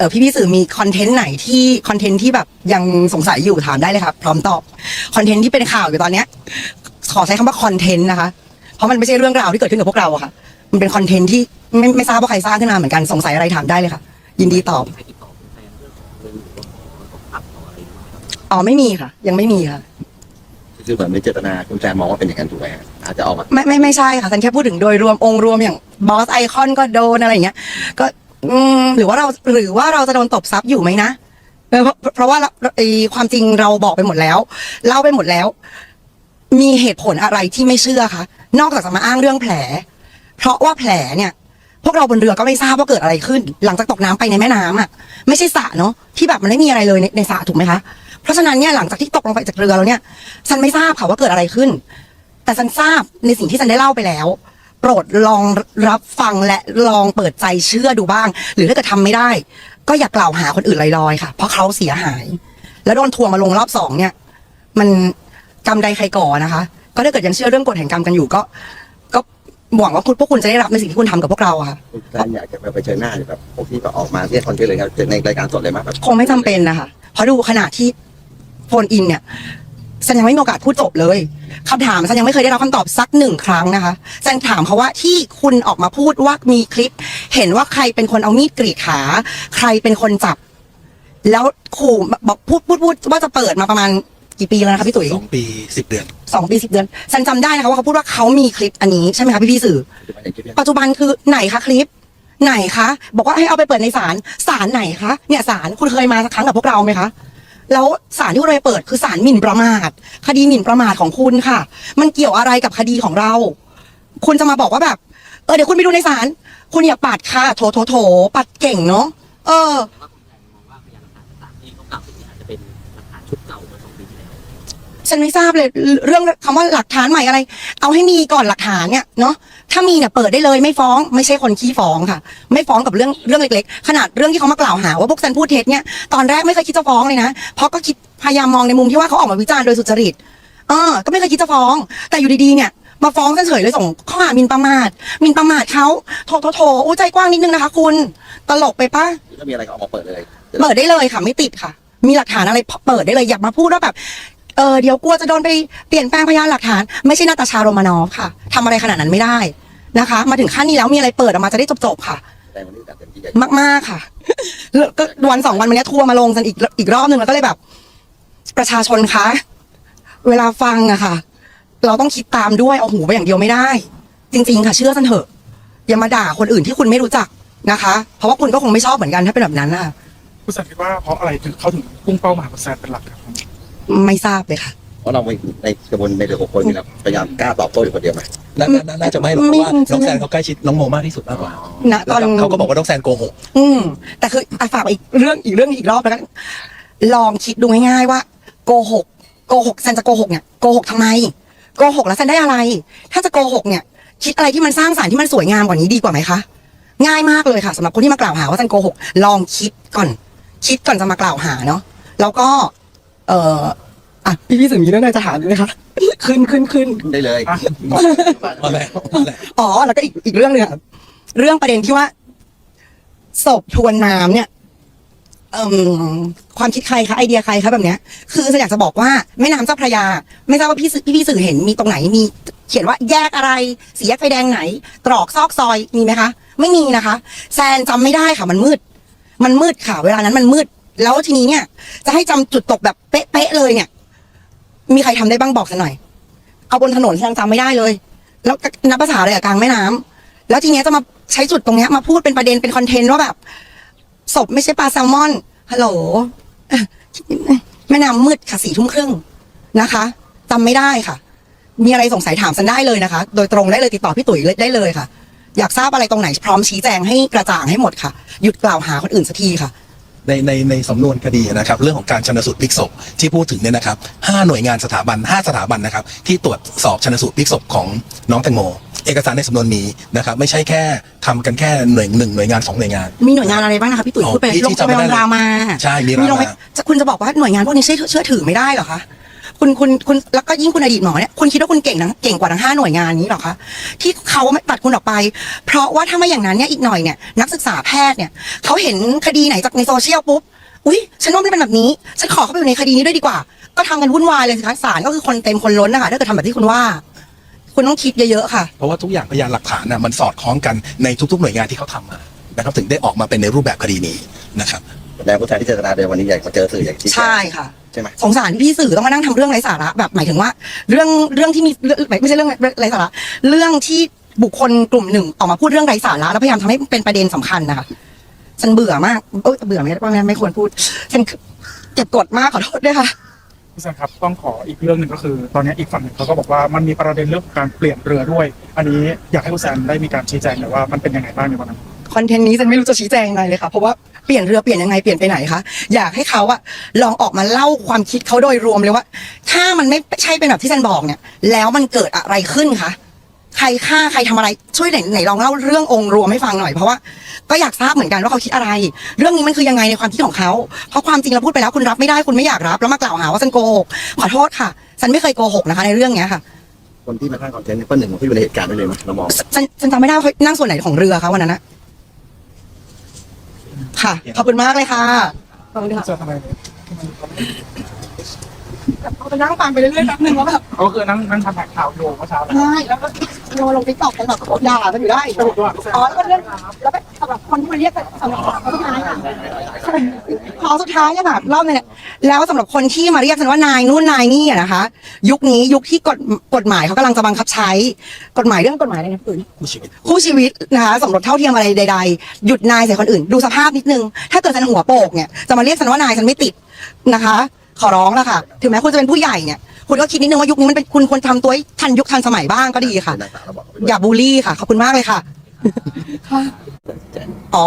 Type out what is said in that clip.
เออพี่พี่ๆสื่อมีคอนเทนต์ไหนที่คอนเทนต์ที่แบบยังสงสัยอยู่ถามได้เลยครับพร้อมตอบคอนเทนต์ที่เป็นข่าวอยู่ตอนเนี้ย ขอใช้คำว่าคอนเทนต์นะคะ เพราะมันไม่ใช่เรื่องราวที่เกิดขึ้นกับพวกเราอะค่ะ มันเป็นคอนเทนต์ที่ไม่ไม่ทราบว่าใครสร้างขึ้นมาเหมือนกันสงสัยอะไรถามได้เลยค่ะ ยินดีตอบใครติดต่อคุณแฟนเรื่องของเงินหรือว่าของอัพต่ออะไรหรือเปล่าอ๋อไม่มีค่ะ ยังไม่มีค่ะคือเหมือนในเจตนาคุณแฟนมองว่าเป็นอย่างนั้นถูกไหมฮะอาจจะออกมาไม่ไม่ไม่ใช่ค่ะฉันแค่พูดถึงโดยรวมองค์รวมอย่างบอสไอคอนก็โดนอะไรอย่างเงี้ยก็ อืมหรือว่าเราหรือว่าเราจะโดนตบซับอยู่ไหมนะเออเพราะเพราะว่าไอความจริงเราบอกไปหมดแล้วเล่าไปหมดแล้ว มีเหตุผลอะไรที่ไม่เชื่อคะนอกจากจะมาอ้างเรื่องแผล เพราะว่าแผลเนี่ย พวกเราบนเรือก็ไม่ทราบว่าเกิดอะไรขึ้น หลังจากตกน้ำไปในแม่น้ำอะ ไม่ใช่สระเนาะที่แบบมันไม่มีอะไรเลยในในสระถูกไหมคะเพราะฉะนั้นเนี่ยหลังจากที่ตกลงไปจากเรือแล้วเนี่ยฉันไม่ทราบค่ะว่าเกิดอะไรขึ้น แต่ฉันทราบในสิ่งที่ฉันได้เล่าไปแล้ว โปรดลองรับฟังและลองเปิดใจเชื่อดูบ้าง หรือถ้าเกิดทำไม่ได้ ก็อย่ากล่าวหาคนอื่นลอยๆค่ะ เพราะเขาเสียหาย แล้วโดนทัวร์มาลงรอบสองเนี่ย มันกรรมใดใครก่อนะคะ ก็ถ้าเกิดยังเชื่อเรื่องกฎแห่งกรรมกันอยู่ก็ ก็หวังว่าคุณพวกคุณจะได้รับในสิ่งที่คุณทำกับพวกเราอะค่ะคุณแฟนอยากจะไปเจอหน้าแบบพวกที่แบบออกมาเรียกคอนเทนต์เลยครับในรายการสดเลยมั้ยแบบ คงไม่จำเป็นนะคะ เพราะดูขณะที่โฟนอินเนี่ย ฉันยังไม่มีโอกาสพูดจบเลยคำถามฉันยังไม่เคยได้รับคำตอบสักหนึ่งครั้งนะคะฉันถามเขาว่าที่คุณออกมาพูดว่ามีคลิป เห็นว่าใครเป็นคนเอามีดกรีดขา ใครเป็นคนจับ แล้วขู่บอกพูดพูดพูดว่าจะเปิดมาประมาณกี่ปีแล้วนะคะพี่ตุ๋ย สองปีสิบเดือน สองปีสิบเดือนฉันจำได้นะคะว่าเขาพูดว่าเขามีคลิปอันนี้ใช่ไหมคะพี่พี่ๆสื่ออย่างที่เนี่ยปัจจุบันคือไหนคะคลิป ไหนคะ บอกว่าให้เอาไปเปิดในศาลศาลไหนคะเนี่ยศาลคุณเคยมาสักครั้งกับพวกเราไหมคะ แล้วศาลที่คุณไปเปิดคือศาลหมิ่นประมาท คดีหมิ่นประมาทของคุณค่ะ มันเกี่ยวอะไรกับคดีของเรา คุณจะมาบอกว่าแบบ เออเดี๋ยวคุณไปดูในศาลคุณอย่าปาดค่ะ โถโถโถปัดเก่งเนาะเออ ฉันไม่ทราบเลยเรื่องคำว่าหลักฐานใหม่อะไร เอาให้มีก่อนหลักฐานเนี่ยเนาะถ้ามีเนี่ยเปิดได้เลยไม่ฟ้อง ไม่ใช่คนขี้ฟ้องค่ะ ไม่ฟ้องกับเรื่องเรื่องเล็กๆ ขนาดเรื่องที่เขามากล่าวหาว่าพวกฉันพูดเท็จเนี่ยตอนแรกไม่เคยคิดจะฟ้องเลยนะเพราะก็คิดพยายามมองในมุมที่ว่าเขาออกมาวิจารณ์โดยสุจริตเออก็ไม่เคยคิดจะฟ้อง แต่อยู่ดีๆเนี่ยมาฟ้องฉันเฉยเลยส่งข้อหาหมินประมาทหมินประมาทเขาโถโถโถอู้ใจกว้างนิดนึงนะคะ คุณตลกไปปะถ้ามีอะไรก็ออกมาเปิดเลย เปิดได้เลยค่ะไม่ติดค่ะ มีหลักฐานอะไรเปิดได้เลยอย่ามาพูดว่าแบบ เออเดี๋ยวกลัวจะโดนไปเปลี่ยนแปลงพยานหลักฐาน ไม่ใช่นาตาชาโรมานอฟค่ะทำอะไรขนาดนั้นไม่ได้นะคะ มาถึงขั้นนี้แล้วมีอะไรเปิดออกมาจะได้จบๆค่ะแสดงวันนี้แต่เต็มที่ใหญ่มากๆค่ะ แล้วก็วันสองวันวันนี้ยทัวร์มาลงกันอีกอีกรอบหนึ่งแล้วก็เลยแบบ ประชาชนคะ เวลาฟังอะค่ะ เราต้องคิดตามด้วยเอาหูไปอย่างเดียวไม่ได้ จริง ๆ ค่ะ เชื่อสันเถอะ อย่ามาด่าคนอื่นที่คุณไม่รู้จักนะคะ เพราะว่าคุณก็คงไม่ชอบเหมือนกันถ้าเป็นแบบนั้นน่ะ คุณแซนคิดว่าเพราะอะไรถึงเขาถึงพุ่งเป้ามาหาคุณแซนเป็นหลักครับ ไม่ทราบเลยค่ะ เพราะเราในกระบวนในเรือหกคนนี่เราพยายามกล้าตอบโต้อยู่คนเดียวไหมน่าน่าน่าจะไม่หรอกเพไม่ราะว่าน้องแซนเขาใกล้ชิดน้องโมมากที่สุดมากกว่าณตแล้อวนเขาก็บอกว่าน้องแซนโกหก อืม แต่คืออะฝากอีกเรื่องอีกเรื่องอีกรอบแล้วกันลองคิดดูง่ายๆว่าโกหกโกหกแซนจะโกหกเนี่ยโกหกทำไมโกหกแล้วแซนได้อะไร ถ้าจะโกหกเนี่ย คิดอะไรที่มันสร้างสรรค์ที่มันสวยงามกว่านี้ดีกว่าไหมคะง่ายมากเลยค่ะสำหรับคนที่มากล่าวหาว่าแซนโกหกลองคิดก่อน คิดก่อนจะมากล่าวหาเนาะแล้วก็ เอ่ออะพี่พี่สื่อมีเรื่องอะไรจะถามไหมคะ ขึ้นขึ้นขึ้น ได้เลยอะมาแล้วมาแล้วอ๋อ แล้วก็อีกอีกเรื่องหนึงอะเรื่องประเด็นที่ว่าศพทวนน้ำเนี่ย เอ่มความคิดใครคะไอเดียใครคะแบบเนี้ย คือฉันอยากจะบอกว่าแม่น้ำเจ้าพระยา ไม่ทราบว่าพี่สื่อพี่พี่สื่อเห็นมีตรงไหนมี เขียนว่าแยกอะไรสีแยกไฟแดงไหน ตรอกซอกซอยมีไหมคะ ไม่มีนะคะ แซนจำไม่ได้ค่ะมันมืด มันมืดค่ะ เวลานั้นมันมืด แล้วทีนี้เนี่ย จะให้จำจุดตกแบบเป๊ะๆเลยเนี่ย มีใครทำได้บ้างบอกฉันหน่อย เอาบนถนนฉันยังจำไม่ได้เลย แล้วนับภาษาอะไรกับกลางแม่น้ำแล้วทีนี้จะมาใช้จุดตรงเนี้ยมาพูดเป็นประเด็นเป็นคอนเทนต์ว่าแบบศพไม่ใช่ปลาแซลมอนฮัลโหลแม่น้ำมืดค่ะสี่ทุ่มครึ่งนะคะจำไม่ได้ค่ะ มีอะไรสงสัยถามฉันได้เลยนะคะ โดยตรงได้เลยติดต่อพี่ตุ๋ยได้เลยค่ะ อยากทราบอะไรตรงไหนพร้อมชี้แจงให้กระจ่างให้หมดค่ะ หยุดกล่าวหาคนอื่นสักทีค่ะ ในในในสำนวนคดีนะครับเรื่องของการชนสูตรพลิกศพที่พูดถึงเนี่ยนะครับห้าหน่วยงานสถาบันห้าสถาบันนะครับที่ตรวจสอบชนสูตรพลิกศพของน้องแตงโม เอกสารในสำนวนมีนะครับไม่ใช่แค่ทำกันแค่หน่วยหนึ่งหน่วยงานสองหน่วยงาน มีหน่วยงานอะไรบ้างนะคะพี่ตุ๋ยอ๋อพูดไปที่ลงที่ไปจำไม่ได้ลงรามาใช่มีลงไปรามาจะคุณจะบอกว่าหน่วยงานพวกนี้เชื่อเชื่อถือไม่ได้เหรอคะ คุณคุณคุณแล้วก็ยิ่งคุณอดีตหมอเนี่ยคุณคิดว่าคุณเก่งนะเก่งกว่าทั้งห้าหน่วยงานนี้เหรอคะที่เขาไม่ตัดคุณออกไป เพราะว่าถ้าไม่อย่างนั้นเนี่ยอีกหน่อยเนี่ยนักศึกษาแพทย์เนี่ยเขาเห็นคดีไหนจากในโซเชียลปุ๊บอุ้ยฉันว่าไม่เป็นแบบนี้ฉันขอเข้าไปอยู่ในคดีนี้ด้วยดีกว่า ก็ทำกันวุ่นวายเลยสิคะศาลก็คือคนเต็มคนล้นนะคะถ้าเกิดทำแบบที่คุณว่า คุณต้องคิดเยอะๆค่ะ เพราะว่าทุกอย่างพยานหลักฐานน่ะมันสอดคล้องกันในทุกๆหน่วยงานที่เขาทำมานะครับถึงได้ออกมาเป็นในรูปแบบคดีนี้นะครับแล้วผู้ชายที่เจตนาเดินวันนี้อยากมาเจอสื่ออยากชี้แจงใช่ค่ะ ใช่ไหมสงสารพี่สื่อต้องมานั่งทำเรื่องไร้สาระแบบหมายถึงว่า เรื่องเรื่องที่มีเรื่องไม่ใช่เรื่องไร้สาระ เรื่องที่บุคคลกลุ่มหนึ่งออกมาพูดเรื่องไร้สาระแล้วพยายามทำให้เป็นประเด็นสำคัญนะคะฉันเบื่อมากเอ้ยเบื่อไม่ได้ว่าไม่ควรพูดฉันเก็บกดมากขอโทษด้วยค่ะ พี่แซนครับต้องขออีกเรื่องหนึ่งก็คือ ตอนนี้อีกฝั่งหนึ่งเขาก็บอกว่ามันมีประเด็นเรื่องของการเปลี่ยนเรือด้วย อันนี้อยากให้คุณแซนได้มีการชี้แจงหน่อยว่ามันเป็นยังไงบ้างในวันนั้น คอนเทนต์นี้ฉันไม่รู้จะชี้แจงอะไรเลยค่ะ เพราะว่า เปลี่ยนเรือเปลี่ยนยังไงเปลี่ยนไปไหนคะอยากให้เขาอะลองออกมาเล่าความคิดเขาโดยรวมเลยว่า ถ้ามันไม่ใช่เป็นแบบที่ฉันบอกเนี่ย แล้วมันเกิดอะไรขึ้นคะใครฆ่าใครทำอะไรช่วยไหนไหนลองเล่าเรื่ององค์รวมให้ฟังหน่อยเพราะว่าก็อยากทราบเหมือนกันว่าเขาคิดอะไร เรื่องนี้มันคือยังไงในความคิดของเขาเพราะความจริงเราพูดไปแล้วคุณรับไม่ได้คุณไม่อยากรับแล้วมากล่าวหาว่าฉันโกหกขอโทษค่ะฉันไม่เคยโกหกนะคะ ในเรื่องเนี้ยค่ะ คนที่มาสร้างคอนเทนต์เนี่ยก็หนึ่งเขาอยู่ในเหตุการณ์ด้วยเลยไหมเรามองฉันฉันจำไม่ได้ว่าเขานั่งส่วนไหนของเรือคะวันนั้นนะ ค่ะ ขอบคุณมากเลยค่ะ ขอบคุณค่ะจะทำไมเขาไปนั่งฟังไปเรื่อยๆแป๊บนึงว่าแบบเขาคือนั่งนั่งทำแผนข่าวโยเมื่อเช้านะใช่แล้วก็โยนลงติ๊กต็อกกันแบบด่ากันอยู่ได้สรุปว่าอ๋อแล้วก็เรื่องแล้วก็สำหรับคนที่มาเรียกกันสำหรับเขาสุดท้ายค่ะพอสุดท้ายเนี่ยค่ะรอบนึงเนี่ยแล้วสำหรับคนที่มาเรียกกันว่านายนู่นนายนี่อะนะคะ ยุคนี้ยุคที่กฎกฎหมายเขากำลังจะบังคับใช้ กฎหมายเรื่องกฎหมายอะไรนะคุณผู้ชีวิตคู่ชีวิตนะคะสมรสเท่าเทียมอะไรใด ๆ หยุดนายใส่คนอื่น ดูสภาพนิดนึง ถ้าเกิดฉันหัวโปกเนี่ยจะมาเรียกฉันว่านายฉันไม่ติดนะคะ ขอร้องแล้วค่ะ ถึงแม้คุณจะเป็นผู้ใหญ่เนี่ยคุณก็คิดนิดนึงว่ายุคนี้มันเป็นคุณควรทำตัวให้ทันยุคทันสมัยบ้างก็ดีค่ะเป็นนักศึกษาเราบอกเขาไปด้วยอย่าบูลลี่ค่ะขอบคุณมากเลยค่ะ อ๋อ